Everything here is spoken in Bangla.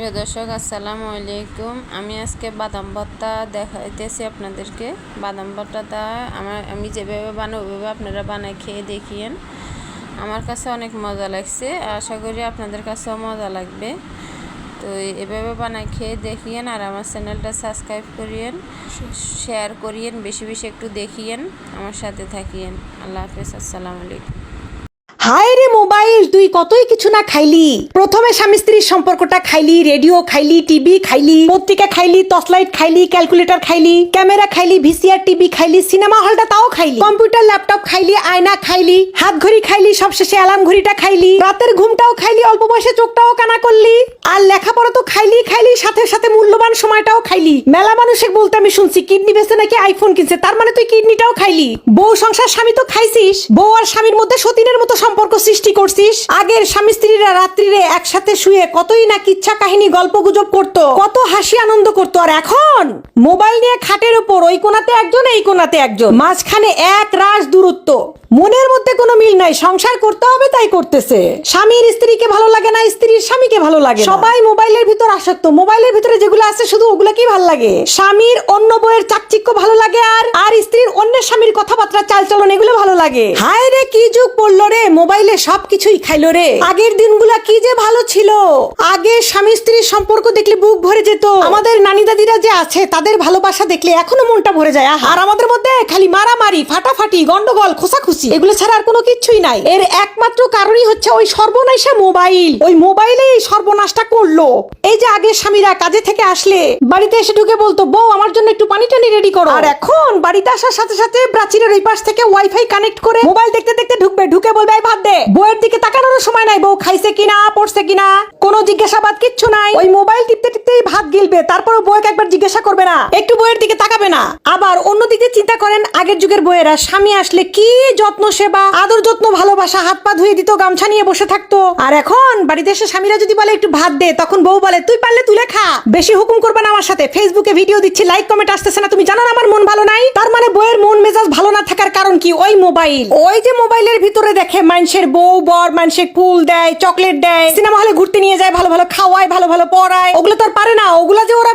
প্রিয় দর্শক, আসসালামু আলাইকুম। আমি আজকে বাদাম ভর্তা দেখাইতেছি আপনাদেরকে। বাদাম ভর্তাটা আমার আমি যেভাবে বানাবো ওইভাবে আপনারা বানাই খেয়ে দেখিয়েন। আমার কাছে অনেক মজা লাগছে, আশা করি আপনাদের কাছেও মজা লাগবে। তো এভাবে বানাই খেয়ে দেখিয়েন আর আমার চ্যানেলটা সাবস্ক্রাইব করিয়েন শেয়ার করিয়েন, বেশি বেশি একটু দেখিয়েন, আমার সাথে থাকিয়েন। আল্লাহ হাফেজ, আসসালামু আলাইকুম। মোবাইল, তুই কতই কিছু না খাইলি। প্রথমে স্বামী স্ত্রীর সম্পর্কটা খাইলি, রেডিও খাইলি, টিভি খাইলি, পত্রিকা খাইলি টসলাইট খাইলি, ক্যালকুলেটর খাইলি, ক্যামেরা খাইলি, ভিসিআর, টিভি খাইলি, সিনেমা হলটা তাও খাইলি। কম্পিউটার, ল্যাপটপ খাইলি, আয়না খাইলি হাত ঘড়ি খাইলি, সবশেষে অ্যালার্ম ঘড়িটা খাইলি, রাতের ঘুমটাও খাইলি, অল্প বয়সে চোখটাও কানা করলি। আর লেখাপড়া তো খাইলি খাইলি সাথে সাথে মূল্যবান সময়টাও খাইলি। মেলা মানুষে বলতে আমি শুনছি, কিডনি বেচে নাকি আইফোন কিনছে, তার মানে তুই কিডনিটাও খাইলি। বউ সংসার স্বামী তো খাইছিস, বউ আর স্বামীর মধ্যে সতীনের মতো সম্পর্ক সৃষ্টি করছিস। আগের স্বামী স্ত্রীরা রাত্রিরে একসাথে শুয়ে কতই না কিচ্ছা কাহিনী গল্প গুজব করতো, কত হাসি আনন্দ করতো, আর এখন? মোবাইল নিয়ে খাটের উপর, ওই কোনাতে একজন, এই কোনাতে একজন। মাঝখানে এক রাস দূরত্ব। মনের মধ্যে কোনো মিল নাই, সংসার করতে হবে তাই করতেছে। স্বামীর স্ত্রীকে ভালো লাগে না, স্ত্রীর স্বামীকে ভালো লাগে না। সবাই মোবাইলের ভিতর আসক্ত। মোবাইলের ভিতরে যেগুলো আছে, শুধু ওগুলাকেই ভালো লাগে। স্বামীর অন্য বইয়ের চাকচিক্য ভালো লাগে আর আর স্ত্রীর অন্য স্বামীর কথাবার্তা চালচলন এগুলো ভালো লাগে। হায় রে, কি যুগ পড়ল রে, মোবাইলে সবকিছুই খাইলো রে। আগের দিনগুলা কি যে ভালো ছিল। আগে স্বামী স্ত্রীর সম্পর্ক দেখলে বুক ভরে যেত। আমাদের নানি দাদিরা যে আছে, তাদের ভালোবাসা দেখলে এখনও মনটা ভরে যায়। আর আমাদের মধ্যে খালি মারামারি, ফাটাফাটি, গন্ডগোল খোসাখুসি এগুলো ছাড়া আর কোনো কিচ্ছুই নাই। এর একমাত্র কারণই হচ্ছে ওই সর্বনাশা মোবাইল। ওই মোবাইলে এই সর্বনাশটা করল। এই যে আগে স্বামীরা কাজে থেকে আসলে, বাড়িতে এসে ঢুকে বলতো, বউ, আমার জন্য একটু পানি টানি রেডি করো। আর এখন বাড়িতে আসার সাথে সাথে প্রাচীরের ওই পাশ থেকে ওয়াইফাই কানেক্ট করে মোবাইল দেখতে দেখতে ঢুকবে। ঢুকে বলবে, এই ভাত দে, বউয়ের দিকে তাকানোর সময় নাই। বউ খাইছে কিনা, পড়ছে কিনা, কোনো জিজ্ঞাসাবাদ কিচ্ছু নাই। ওই মোবাইল টিপতে টিপতেই ভাত গিলবে। তারপরও বউকে একবার জিজ্ঞাসা করবে না। একটু বউয়ের দিকে তাকাবে না। আবার অন্যদিকে চিন্তা করেন আগের যুগের বইয়েরা স্বামী আসলে কি যত্ন সেবা, আদর যত্ন, ভালোবাসা, হাত পা ধুয়ে দিত, গামছা নিয়ে বসে থাকতো। আর এখন বাড়িতে এসে স্বামীরা যদি বলে একটু ভাত দে, তখন বউ বলে, তুই পারলে তুলে খা। বেশি হুকুম করবে না আমার সাথে। ফেসবুকে ভিডিও দিচ্ছি, লাইক, কমেন্ট আসতেছে না। তুমি জানো না আমার মন ভালো নাই? তার মানে বইয়ের মন মেজাজ ভালো না থাকার কারণ কি? ওই মোবাইল। ওই যে মোবাইলের ভিতরে দেখে মানুষের বউ বর, মানুষের ফুল দেয়, চকলেট দেয়, সিনেমা হলে ঘুরতে নিয়ে যায়, ভালো ভালো খাওয়ায়, ভালো ভালো পড়ায়। ওগুলো তো আর পারে না। ওগুলো যে ওরা